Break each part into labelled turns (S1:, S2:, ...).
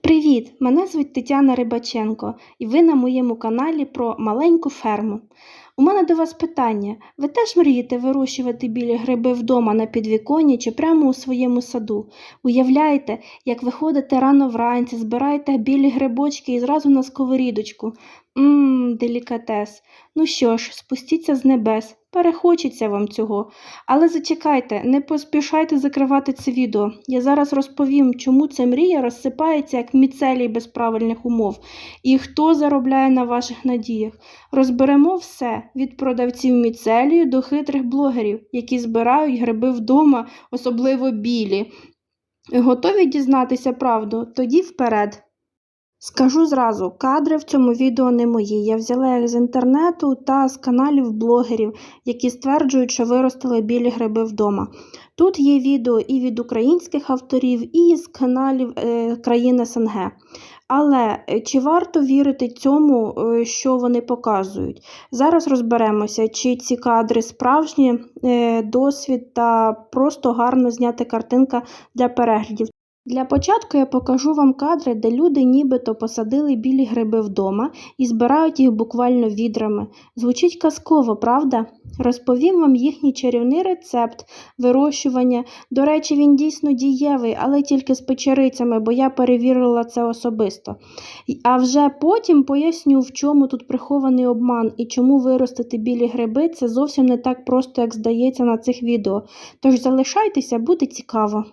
S1: Привіт! Мене звуть Тетяна Рибаченко, і ви на моєму каналі про маленьку ферму. У мене до вас питання: ви теж мрієте вирощувати білі гриби вдома на підвіконні чи прямо у своєму саду? Уявляєте, як виходите рано вранці, збираєте білі грибочки і зразу на сковорідочку. Ммм, делікатес. Ну що ж, спустіться з небес. Перехочеться вам цього. Але зачекайте, не поспішайте закривати це відео. Я зараз розповім, чому ця мрія розсипається як міцелій без правильних умов, і хто заробляє на ваших надіях. Розберемо все від продавців міцелію до хитрих блогерів, які збирають гриби вдома, особливо білі. Готові дізнатися правду? Тоді вперед. Скажу зразу, кадри в цьому відео не мої. Я взяла їх з інтернету та з каналів блогерів, які стверджують, що виростили білі гриби вдома. Тут є відео і від українських авторів, і з каналів е, країн СНГ. Але е, чи варто вірити цьому, е, що вони показують? Зараз розберемося, чи ці кадри справжні, е, досвід та просто гарно знята картинка для переглядів. Для початку я покажу вам кадри, де люди нібито посадили білі гриби вдома і збирають їх буквально відрами. Звучить казково, правда? Розповім вам їхній чарівний рецепт вирощування. До речі, він дійсно дієвий, але тільки з печерицями, бо я перевірила це особисто. А вже потім поясню, в чому тут прихований обман і чому виростити білі гриби це зовсім не так просто, як здається на цих відео. Тож залишайтеся, буде цікаво.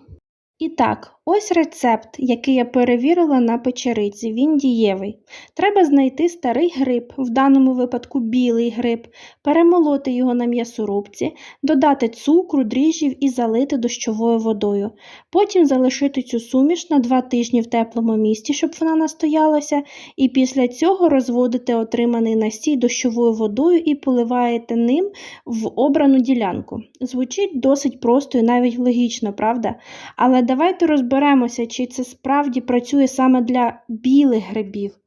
S1: І так, ось рецепт, який я перевірила на печериці. Він дієвий. Треба знайти старий гриб, в даному випадку білий гриб, перемолоти його на м'ясорубці, додати цукру, дріжджів і залити дощовою водою. Потім залишити цю суміш на 2 тижні в теплому місці, щоб вона настоялася, і після цього розводите отриманий настій дощовою водою і поливаєте ним в обрану ділянку. Звучить досить просто і навіть логічно, правда? Але давайте розберемося, чи це справді працює саме для білих грибів.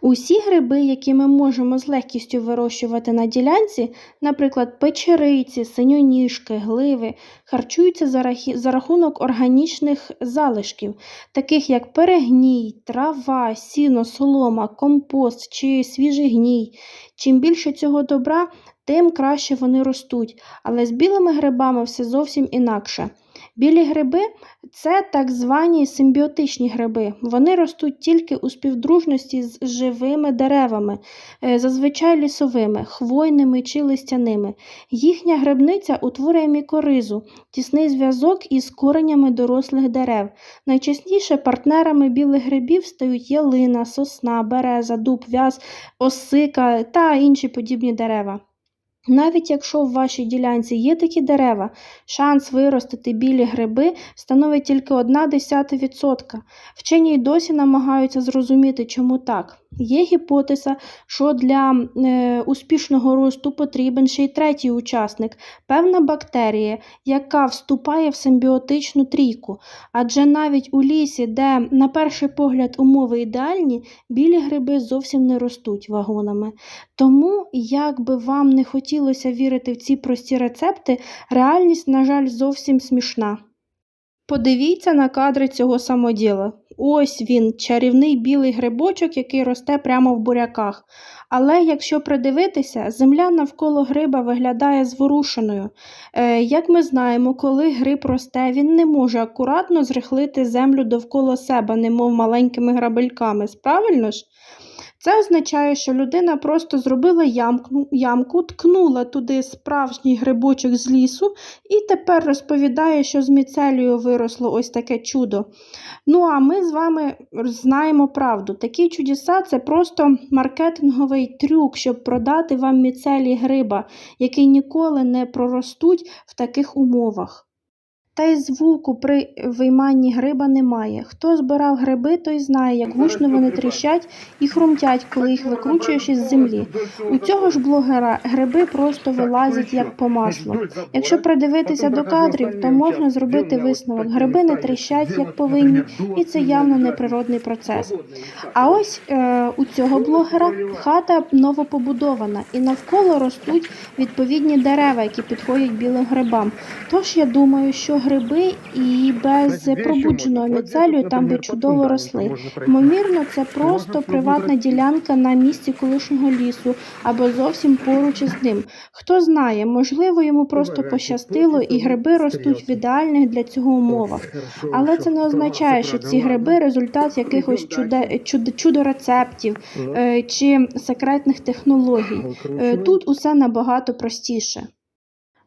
S1: Усі гриби, які ми можемо з легкістю вирощувати на ділянці, наприклад, печериці, синьоніжки, гливи, харчуються за, рахунок органічних залишків, таких як перегній, трава, сіно, солома, компост чи свіжий гній. Чим більше цього добра, тим краще вони ростуть, але з білими грибами все зовсім інакше. Білі гриби це так звані симбіотичні гриби. Вони ростуть тільки у співдружності з живими деревами, е, зазвичай лісовими, хвойними чи листяними. Їхня грибниця утворює мікоризу, тісний зв'язок із коренями дорослих дерев. Найчастіше партнерами білих грибів стають ялина, сосна, береза, дуб, в'яз, осика та інші подібні дерева. Навіть якщо в вашій ділянці є такі дерева, шанс виростити білі гриби становить тільки 1,1%. Вчені й досі намагаються зрозуміти, чому так. Є гіпотеза, що для е, успішного росту потрібен ще й третій учасник певна бактерія, яка вступає в симбіотичну трійку. Адже навіть у лісі, де, на перший погляд, умови ідеальні, білі гриби зовсім не ростуть вагонами. Тому, як би вам не хотілося вірити в ці прості рецепти, реальність, на жаль, зовсім смішна. Подивіться на кадри цього самоділа. Ось він, чарівний білий грибочок, який росте прямо в буряках. Але якщо придивитися, земля навколо гриба виглядає зворушеною. Е, як ми знаємо, коли гриб росте, він не може акуратно зрихлити землю довкола себе, немов маленькими грабельками. Правильно ж? Це означає, що людина просто зробила ямку, ямку, ткнула туди справжній грибочок з лісу і тепер розповідає, що з міцелію виросло ось таке чудо. Ну, а ми з вами знаємо правду. Такі чудеса це просто маркетинговий трюк, щоб продати вам міцелій гриба, який ніколи не проростуть в таких умовах. Та й звуку при вийманні гриба немає. Хто збирав гриби, той знає, як гучно вони тріщать і хрумтять, коли їх викручуєш із землі. У цього ж блогера гриби просто вилазять як по маслу. Якщо придивитися до кадрів, то можна зробити висновок. Гриби не тріщать, як повинні, і це явно неприродний процес. А ось е, у цього блогера хата новопобудована, і навколо ростуть відповідні дерева, які підходять білим грибам. Тож я думаю, що гриби і без пробудженого? Міцелію там би чудово росли. Ймовірно, це просто приватна ділянка на місці колишнього лісу або зовсім поруч із ним. Хто знає, можливо, йому просто пощастило і гриби ростуть в ідеальних для цього умовах. Але це не означає, що ці гриби результат якихось чуде, чудо, чудо-рецептів е, чи секретних технологій.
S2: Ну,
S1: Е, Тут усе набагато простіше.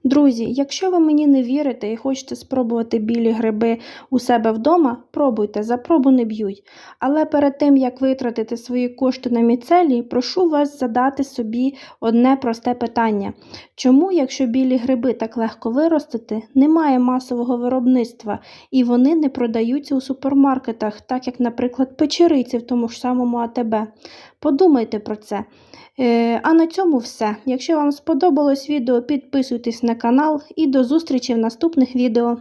S1: Друзі, якщо ви мені не вірите і хочете спробувати білі гриби у себе вдома, пробуйте, за пробу не б'ють. Але перед тим, як витратити свої кошти на міцелії, прошу вас задати собі одне просте питання. Чому, якщо білі гриби так легко виростити, немає масового виробництва і вони не продаються у супермаркетах, так як, наприклад, печериці в тому ж самому АТБ? Подумайте про це. Е, А на цьому все. Якщо вам сподобалось відео, підписуйтесь на канал і до зустрічі в наступних відео.